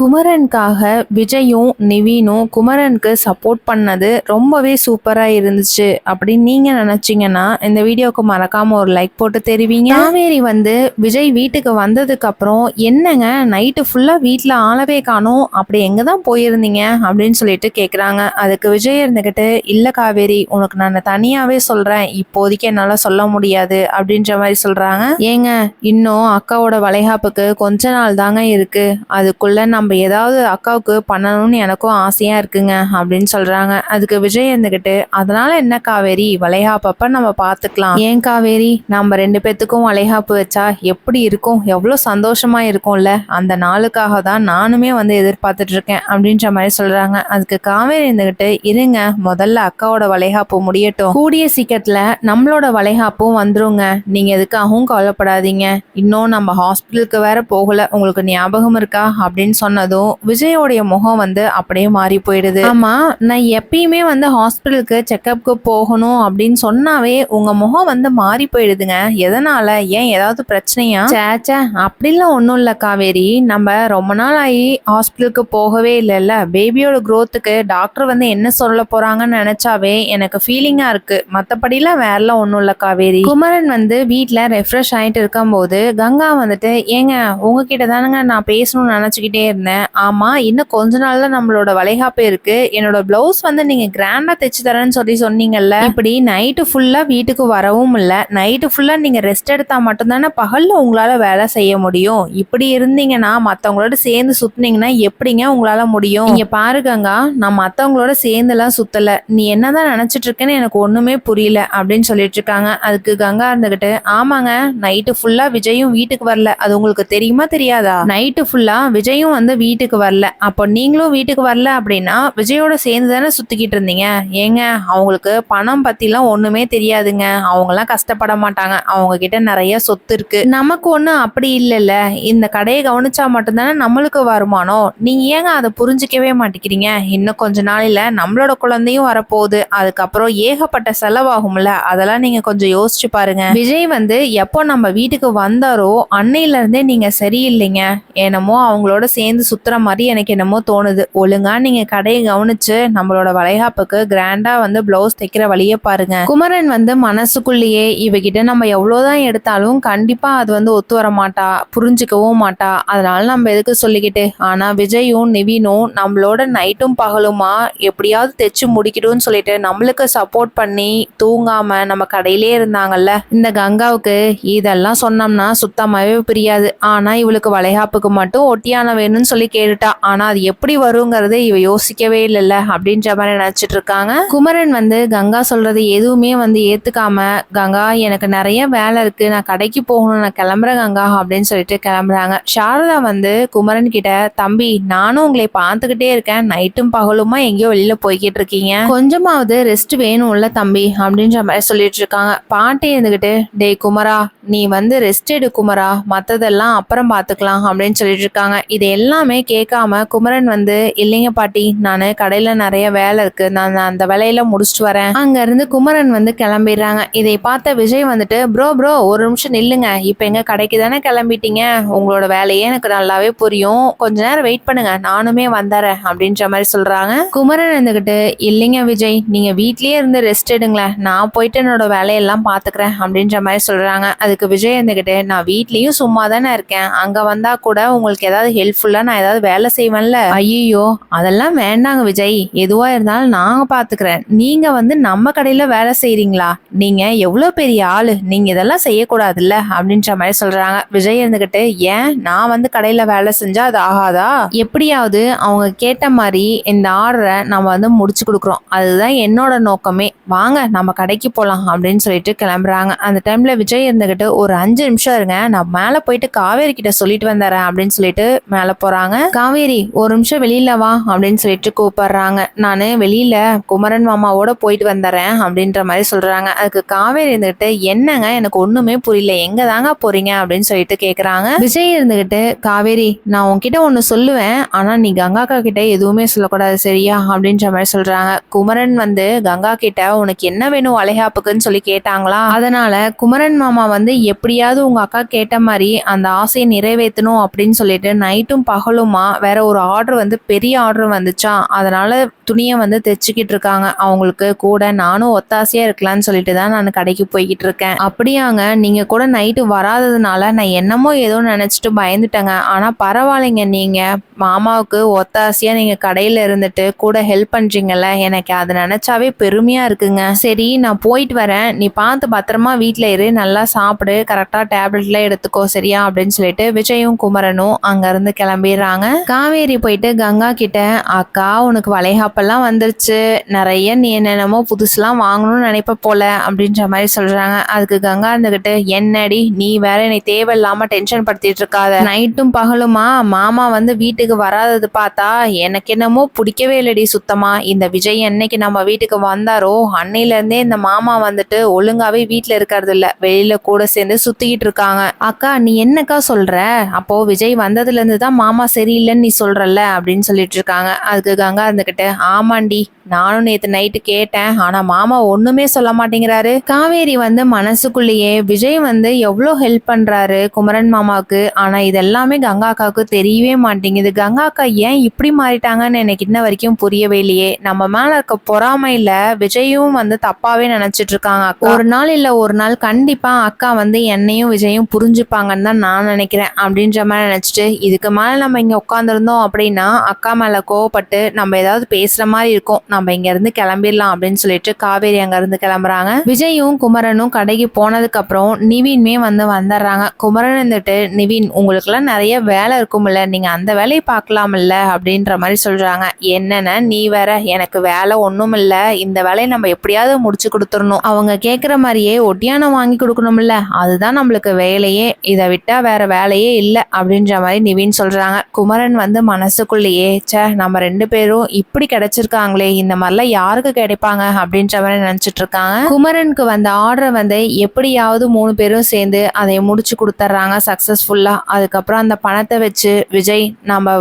குமரனுக்காக விஜயும் நிவீனும் குமரனுக்கு சப்போர்ட் பண்ணது ரொம்பவே சூப்பராக இருந்துச்சு. அப்படின்னு நீங்கள் நினச்சிங்கன்னா இந்த வீடியோவுக்கு மறக்காமல் ஒரு லைக் போட்டு தெரிவிங்க. காவேரி வந்து விஜய் வீட்டுக்கு வந்ததுக்கப்புறம் என்னங்க நைட்டு ஃபுல்லாக வீட்டில் ஆளவே காணும் அப்படி எங்கே தான் போயிருந்தீங்க? அப்படின்னு சொல்லிட்டு கேட்குறாங்க அதுக்கு விஜய் இருந்துக்கிட்டு இல்லை காவேரி உனக்கு நான் தனியாகவே சொல்கிறேன் இப்போதைக்கு என்னால் சொல்ல முடியாது அப்படின்ற மாதிரி சொல்கிறாங்க ஏங்க இன்னும் அக்காவோட வளைகாப்புக்கு கொஞ்ச நாள் தாங்க இருக்குது அதுக்குள்ளே நம்ம நம்ம ஏதாவது அக்காவுக்கு பண்ணணும்னு எனக்கும் ஆசையாக இருக்குங்க அப்படின்னு சொல்கிறாங்க அதுக்கு விஜய் இருந்துக்கிட்டு அதனால் என்ன காவேரி? வளைகாப்பப்ப நம்ம பார்த்துக்கலாம் ஏன் காவேரி? நம்ம ரெண்டு பேர்த்துக்கும் வளைகாப்பு வச்சா எப்படி இருக்கும்? எவ்வளோ சந்தோஷமாக இருக்கும்ல? அந்த நாளுக்காக தான் நானுமே வந்து எதிர்பார்த்துட்டு இருக்கேன் அப்படின்ற மாதிரி சொல்றாங்க. அதுக்கு காவேரி இருந்துகிட்டு இருங்க முதல்ல அக்காவோட வளைகாப்பு முடியட்டும். கூடிய சீக்கிரத்துல நம்மளோட வளைகாப்பும் வந்துருங்க. நீங்க எதுக்காகவும் கவலைப்படாதீங்க. இன்னும் நம்ம ஹாஸ்பிட்டலுக்கு வேற போகல. உங்களுக்கு ஞாபகம் இருக்கா? அப்படின்னு சொன்னதும் விஜயோடைய முகம் வந்து அப்படியே மாறி போயிடுது. ஆமா நான் எப்பயுமே வந்து ஹாஸ்பிட்டலுக்கு செக்கப்புக்கு போகணும் அப்படின்னு சொன்னாவே உங்க முகம் வந்து மாறி போயிடுதுங்க. எதனால? ஏன் ஏதாவது பிரச்சனையா? சேச்சே அப்படிலாம் ஒன்றும் இல்லை காவேரி. நம்ம ரொம்ப நாள் ஆகி ஹாஸ்பிட்டலுக்கு போகவே இல்லைல்ல. பேபியோட growth-க்கு டாக்டர் வந்து என்ன சொல்ல போறாங்கன்னு நினைச்சாவே எனக்கு ஃபீலிங்கா இருக்கு. மற்றபடிலாம் வேறலாம் ஒன்றும் இல்லை காவேரி. குமரன் வந்து வீட்டில் ரெஃப்ரெஷ் ஆயிட்டு இருக்கும்போது கங்கா வந்துட்டு ஏங்க உங்ககிட்ட தானங்க நான் பேசணும்னு நினச்சிக்கிட்டே இருந்தேன். ஆமா இன்னும் கொஞ்ச நாளில் நம்மளோட வளைகாப்பு இருக்கு. என்னோட பிளவுஸ் வந்து நீங்க கிராண்டா தைச்சு தரேன்னு சொல்லி சொன்னீங்கல்ல இப்படி நைட்டு ஃபுல்லா வீட்டுக்கு வரவும் இல்ல. நைட்டு ஃபுல்லா நீங்க ரெஸ்ட் எடுத்தா மட்டும்தானே பகல்ல உங்களால வேலை செய்ய முடியும். இப்படி இருந்தீங்கன்னா மத்தவங்களோட சேர்ந்து சுற்றுனீங்கன்னா எப்படிங்க உங்களால முடியும்? நீங்க பாருங்கங்க நான் மத்தவங்களோட சேர்ந்து எல்லாம் சுத்தல. நீ என்னதான் நினைச்சிட்டு இருக்கேன்னு எனக்கு ஒண்ணுமே புரியல அப்படின்னு சொல்லிட்டு இருக்காங்க. அதுக்கு கங்கா இருந்துகிட்டு ஆமாங்க நைட்டு ஃபுல்லா விஜயும் வீட்டுக்கு வரல. அது உங்களுக்கு தெரியுமா தெரியாதா? நைட்டு ஃபுல்லா விஜயும் வந்து வீட்டுக்கு வரல. அப்போ நீங்களும் வீட்டுக்கு வரல அப்படின்னா விஜயோட சேர்ந்து தானே சுத்திக்கிட்டு இருந்தீங்க? ஏங்க அவங்களுக்கு பணம் பத்திலாம் ஒண்ணுமே தெரியாதுங்க. அவங்களாம் கஷ்டப்பட மாட்டாங்க. அவங்க கிட்ட நிறைய சொத்து இருக்கு. நமக்கு ஒன்றும் அப்படி இல்லைல்ல. இந்த கடையை கவனிச்சா மட்டும்தானே நம்மளுக்கு வருமானம். நீங்க ஏங்க அதை புரிஞ்சுக்கவே மாட்டேங்கிறீங்க? இன்னும் கொஞ்ச நாளில நம்மளோட குழந்தையும் வரப்போகுது. அதுக்கப்புறம் ஏகப்பட்ட செலவாகும்ல. அதெல்லாம் நீங்க கொஞ்சம் யோசிச்சு பாருங்க. விஜய் வந்து எப்போ நம்ம வீட்டுக்கு வந்தாரோ அன்னையில இருந்தே நீங்க சரியில்லைங்க. என்னமோ அவங்களோட சேர்ந்து சுத்துற மாதிரி எனக்கு என்னமோ தோணுது. ஒழுங்கா நீங்க கடையை கவனிச்சு நம்மளோட வளைகாப்புக்கு கிராண்டா வந்து பிளவுஸ் தைக்கிற வழியை பாருங்க. குமரன் வந்து மனசுக்குள்ளேயே இவகிட்ட நம்ம எவ்வளவுதான் எடுத்தாலும் கண்டிப்பா அது வந்து ஒத்து வர மாட்டா புரிஞ்சுக்கவும் மாட்டா. அதனால நம்ம எதுக்கு சொல்லிக்கிட்டு? ஆனா விஜயும் நிவினும் நம்மளோட நைட்டும் பகலுமா எப்படியாவது தைச்சு முடிக்கணும்னு சொல்லிட்டு நம்மளுக்கு சப்போர்ட் பண்ணி தூங்காம நம்ம கடையிலே இருந்தாங்கல்ல. இந்த கங்காவுக்கு இதெல்லாம் சொன்னோம்னா சுத்தமாவே பிரியாது. ஆனா இவளுக்கு வளைகாப்புக்கு மட்டும் ஒட்டியான வேணும்னு சொல்லி கேட்டுட்டா ஆனா அது எப்படி வருங்கிறது இவ யோசிக்கவே இல்லைல்ல அப்படின்ற மாதிரி நினைச்சிட்டு இருக்காங்க. குமரன் வந்து கங்கா சொல்றது எதுவுமே வந்து ஏத்துக்காம கங்கா எனக்கு நிறைய வேலை இருக்கு நான் கடைக்கு போகணும் நான் கிளம்புறேன் கங்கா அப்படின்னு சொல்லிட்டு கிளம்புறாங்க. சாரதா வந்து குமரன் கிட்ட தம்பி நானும் உங்களை பார்த்துக்கிட்டே இருக்கேன் நைட்டும் பகலுமா எங்கேயோ வெளியில போய்கிட்டு இருக்கீங்க. கொஞ்சமாவது ரெஸ்ட் வேணும்ல தம்பி அப்படின்ற மாதிரி சொல்லிட்டு இருக்காங்க. பாட்டி இருந்துகிட்டு டேய் குமரா நீ வந்து ரெஸ்ட் எடு குமரா மத்ததெல்லாம் அப்புறம் பார்த்துக்கலாம் அப்படின்னு சொல்லிட்டு இருக்காங்க. இது எல்லாம் கேட்காம குமரன் வந்து இல்லைங்க பாட்டி நான் கடையில நிறைய வேலை இருக்கு. நான் அந்த வேலையில முடிச்சுட்டு வரேன். அங்க இருந்து குமரன் வந்து கிளம்பிடுறாங்க. இதை பார்த்த விஜய் வந்துட்டு ப்ரோ ப்ரோ ஒரு நிமிஷம் நில்லுங்க. இப்போ எங்க கடைக்கு தானே கிளம்பிட்டீங்க? உங்களோட வேலையே எனக்கு நல்லாவே புரியும். கொஞ்ச நேரம் வெயிட் பண்ணுங்க. நானுமே வந்துடுறேன் அப்படின்ற மாதிரி சொல்றாங்க. குமரன் இருந்துகிட்டு இல்லைங்க விஜய் நீங்க வீட்லயே இருந்து ரெஸ்ட் எடுங்களேன். நான் போயிட்டு என்னோட வேலையெல்லாம் பாத்துக்கிறேன் அப்படின்ற மாதிரி சொல்றாங்க. அதுக்கு விஜய் இருந்துகிட்டு நான் வீட்லயும் சும்மா தானே இருக்கேன். அங்க வந்தா கூட உங்களுக்கு ஏதாவது ஹெல்ப்ஃபுல்லா நான் ஏதாவது வேலை செய்வேன்ல. ஐயோ அதெல்லாம் வேண்டாங்க விஜய். எதுவா இருந்தாலும் நாங்க பாத்துக்கிறேன். நீங்க வந்து நம்ம கடையில வேலை செய்றீங்களா? நீங்க எவ்வளவு பெரிய ஆளு? நீங்க இதெல்லாம் செய்யக்கூடாதுல்ல? அப்படின்ற மாதிரி சொல்றாங்க. விஜய் இருந்துகிட்டு ஏன்? நான் வந்து கடையில வேலை செஞ்சா அது ஆகாதா? எப்படியாவது அவங்க கேட்ட மாதிரி இந்த ஆர்டரை நம்ம வந்து முடிச்சு கொடுக்குறோம். அதுதான் என்னோட நோக்கமே. வாங்க நம்ம கடைக்கு போலாம் அப்படின்னு சொல்லிட்டு கிளம்புறாங்க. அந்த டைம்ல விஜய் இருந்துகிட்டு ஒரு அஞ்சு நிமிஷம் இருங்க. நான் மேல போயிட்டு காவேரி கிட்ட சொல்லிட்டு வந்துடுறேன் அப்படின்னு சொல்லிட்டு மேல போறாங்க. காவேரி ஒரு நிமிஷம் வெளியில வா அப்படின்னு சொல்லிட்டு கூப்பிடுறாங்க. நானு வெளியில குமரன் மாமாவோட போயிட்டு வந்துடுறேன் அப்படின்ற மாதிரி சொல்றாங்க. அதுக்கு காவேரி இருந்துகிட்டு என்னங்க எனக்கு ஒண்ணுமே புரியல. எங்க தாங்க போறீங்க அப்படின்னு சொல்லிட்டு கேக்குறாங்க. விஜய் இருந்துகிட்டு காவேரி நான் உன்கிட்ட ஒண்ணு சொல்லுவேன். ஆனா நீ கங்காக்கா கிட்ட எதுவுமே சொல்லக்கூடாது சரியா? அப்படின்ற மாதிரி சொல்றாங்க. குமரன் வந்து கங்கா கிட்ட உனக்கு என்ன வேணும் வளைகாப்புக்குன்னு சொல்லி கேட்டாங்களா? அதனால குமரன் மாமா வந்து எப்படியாவது உங்க அக்கா கேட்ட மாதிரி அந்த ஆசையை நிறைவேற்றணும் அப்படின்னு சொல்லிட்டு நைட்டும் பகலும் பகலுமா வேற ஒரு ஆர்டர் வந்து பெரிய ஆர்டர் வந்துச்சா? அதனால துணியை வந்து தைச்சிக்கிட்டு இருக்காங்க. அவங்களுக்கு கூட நானும் ஒத்தாசையா இருக்கலாம்னு சொல்லிட்டு தான் நான் கடைக்கு போய்கிட்டு இருக்கேன் அப்படியாங்க நீங்க கூட நைட்டு வராததுனால நான் என்னமோ ஏதோ நினைச்சிட்டு பயந்துட்டேங்க. ஆனா பரவாயில்லைங்க நீங்க. மாமாவுக்கு ஒத்தாசையா நீங்க கடையில இருந்துட்டு கூட ஹெல்ப் பண்றீங்கல்ல. எனக்கு அதை நினைச்சாவே பெருமையா இருக்குங்க. சரி நான் போயிட்டு வரேன். நீ பார்த்து பத்திரமா வீட்டில் இரு. நல்லா சாப்பிடு. கரெக்டா டேப்லெட்லாம் எடுத்துக்கோ சரியா? அப்படின்னு சொல்லிட்டு விஜயும் குமரனும் அங்க இருந்து போயிடுறாங்க காவேரி போயிட்டு கங்கா கிட்ட அக்கா உனக்கு வளைகாப்பெல்லாம் வந்துருச்சு. நிறைய நீ என்னென்னமோ புதுசுலாம் வாங்கணும்னு நினைப்ப போல அப்படின்ற மாதிரி சொல்றாங்க. அதுக்கு கங்கா இருந்துகிட்டு என்னடி நீ வேற என்னை தேவையில்லாம டென்ஷன் படுத்திட்டு இருக்காத. நைட்டும் பகலுமா? மாமா வந்து வீட்டுக்கு வராதது பார்த்தா எனக்கு என்னமோ பிடிக்கவே இல்லடி சுத்தமா. இந்த விஜய் என்னைக்கு நம்ம வீட்டுக்கு வந்தாரோ அன்னையில இருந்தே இந்த மாமா வந்துட்டு ஒழுங்காவே வீட்டுல இருக்கிறது இல்ல. வெளியில கூட சேர்ந்து சுத்திக்கிட்டு இருக்காங்க. அக்கா நீ என்னக்கா சொல்ற? அப்போ விஜய் வந்ததுல இருந்து தான் மாமா சரியில்லைன்னு நீ சொல்கிறல்ல அப்படின்னு சொல்லிட்டு இருக்காங்க. அதுக்கு கங்கா இருந்துக்கிட்டு ஆமாண்டி நானும் நேற்று நைட்டு கேட்டேன். ஆனால் மாமா ஒன்றுமே சொல்ல மாட்டேங்கிறாரு. காவேரி வந்து மனசுக்குள்ளேயே விஜய் வந்து எவ்வளோ ஹெல்ப் பண்ணுறாரு குமரன் மாமாவுக்கு. ஆனால் இதெல்லாமே கங்கா அக்காவுக்கு தெரியவே மாட்டேங்குது. கங்கா அக்கா ஏன் இப்படி மாறிட்டாங்கன்னு எனக்கு இன்ன வரைக்கும் புரியவே இல்லையே. நம்ம மேலே இருக்க பொறாமையில் விஜயும் வந்து தப்பாகவே நினச்சிட்டு இருக்காங்க அக்கா. ஒரு நாள் இல்லை ஒரு நாள் கண்டிப்பாக அக்கா வந்து என்னையும் விஜயும் புரிஞ்சுப்பாங்கன்னு தான் நான் நினைக்கிறேன். அப்படின்ற மாதிரி நினச்சிட்டு இதுக்கு மேலே நம்ம இங்க உட்காந்துருந்தோம் அப்படின்னா அக்கா மேலே கோவப்பட்டு நம்ம ஏதாவது பேசுகிற மாதிரி இருக்கும். நம்ம இங்கேருந்து கிளம்பிடலாம் அப்படின்னு சொல்லிட்டு காவேரி அங்கேருந்து கிளம்புறாங்க. விஜயும் குமரனும் கடைக்கு போனதுக்கப்புறம் நிவின்மே வந்து வந்துடுறாங்க. குமரன் இருந்துட்டு நிவின் உங்களுக்குலாம் நிறைய வேலை இருக்கும்ல. நீங்கள் அந்த வேலையை பார்க்கலாம்ல அப்படின்ற மாதிரி சொல்கிறாங்க என்னென்ன? நீ வேற. எனக்கு வேலை ஒன்றும் இல்லை இந்த வேலையை நம்ம எப்படியாவது முடிச்சு கொடுத்துடணும். அவங்க கேட்குற மாதிரியே ஒட்டியானம் வாங்கி கொடுக்கணும்ல. அதுதான் நம்மளுக்கு வேலையே. இதை விட்டால் வேற வேலையே இல்லை அப்படின்ற மாதிரி நிவின் சொல்கிறாங்க குமரன் வந்து மனசுக்குள்ளேயே ச்சே நம்ம ரெண்டு பேரும் இப்படி கிடைச்சிருக்காங்களே இந்த மாதிரிலாம் யாருக்கு கிடைப்பாங்க? அப்படின்ற மாதிரி நினைச்சிட்டு இருக்காங்க குமரனுக்கு வந்த ஆர்டர் வந்து எப்படியாவது மூணு பேரும் சேர்ந்து அதை முடிச்சு கொடுத்துட்றாங்க சக்ஸஸ்ஃபுல்லாக அதுக்கப்புறம் அந்த பணத்தை வச்சு விஜய் நம்ம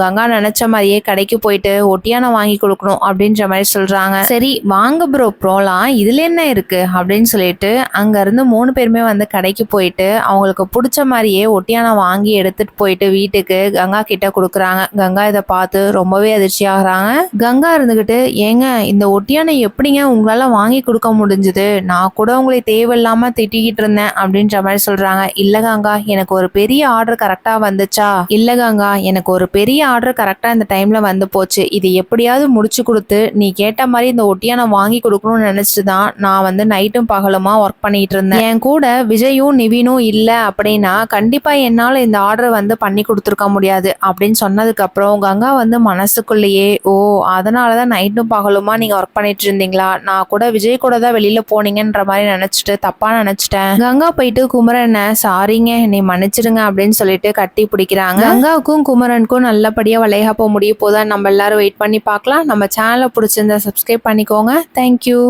கங்கா நினைச்ச மாதிரியே கடைக்கு போயிட்டு ஒட்டியானம் வாங்கி கொடுக்கணும் அப்படின்ற மாதிரி சொல்றாங்க. சரி வாங்க ப்ரோ ப்ரோலாம் இதுல என்ன இருக்கு? அப்படின்னு சொல்லிட்டு அங்க இருந்து மூணு பேருமே வந்து கடைக்கு போயிட்டு அவங்களுக்கு பிடிச்ச மாதிரியே ஒட்டியானம் வாங்கி எடுத்துட்டு போயிட்டு வீட்டுக்கு கங்கா கிட்ட கொடுக்குறாங்க. கங்கா இதை பார்த்து ரொம்பவே அதிர்ச்சி ஆகுறாங்க. கங்கா இருந்துகிட்டு ஏங்க இந்த ஒட்டியானம் எப்படிங்க உங்களால வாங்கி கொடுக்க முடிஞ்சுது? நான் கூட உங்களை தேவையில்லாம திட்டிக்கிட்டு இருந்தேன் அப்படின்ற மாதிரி சொல்றாங்க. இல்ல கங்கா எனக்கு ஒரு பெரிய ஆர்டர் கரெக்டா வந்துச்சா? இல்ல கங்கா எனக்கு ஒரு பெரிய பெரிய ஆர்டர் கரெக்டாக இந்த டைமில் வந்து போச்சு. இது எப்படியாவது முடிச்சு கொடுத்து நீ கேட்ட மாதிரி இந்த ஒட்டியானம் வாங்கி கொடுக்கணும்னு நினச்சிட்டு தான் நான் வந்து நைட்டும் பகலுமா ஒர்க் பண்ணிட்டு இருந்தேன். என் கூட விஜயும் நிவினும் இல்லை அப்படின்னா கண்டிப்பாக என்னால் இந்த ஆர்டர் வந்து பண்ணி கொடுத்துருக்க முடியாது. அப்படின்னு சொன்னதுக்கப்புறம் கங்கா வந்து மனசுக்குள்ளேயே ஓ அதனாலதான் நைட்டும் பகலுமா நீங்கள் ஒர்க் பண்ணிட்டு இருந்தீங்களா? நான் கூட விஜய் கூட தான் வெளியில் போனீங்கன்ற மாதிரி நினச்சிட்டு தப்பாக நினச்சிட்டேன். கங்கா போயிட்டு குமரனை சாரிங்க என்னை மன்னிச்சிடுங்க அப்படின்னு சொல்லிட்டு கட்டி பிடிக்கிறாங்க. கங்காவுக்கும் குமரனுக்கும் நல்லபடியாக நல்லபடியா போக முடிய போதான் நம்ம எல்லாரும் வெயிட் பண்ணி பார்க்கலாம். நம்ம சேனலை பிடிச்சிருந்தா சப்ஸ்கிரைப் பண்ணிக்கோங்க. தேங்க்யூ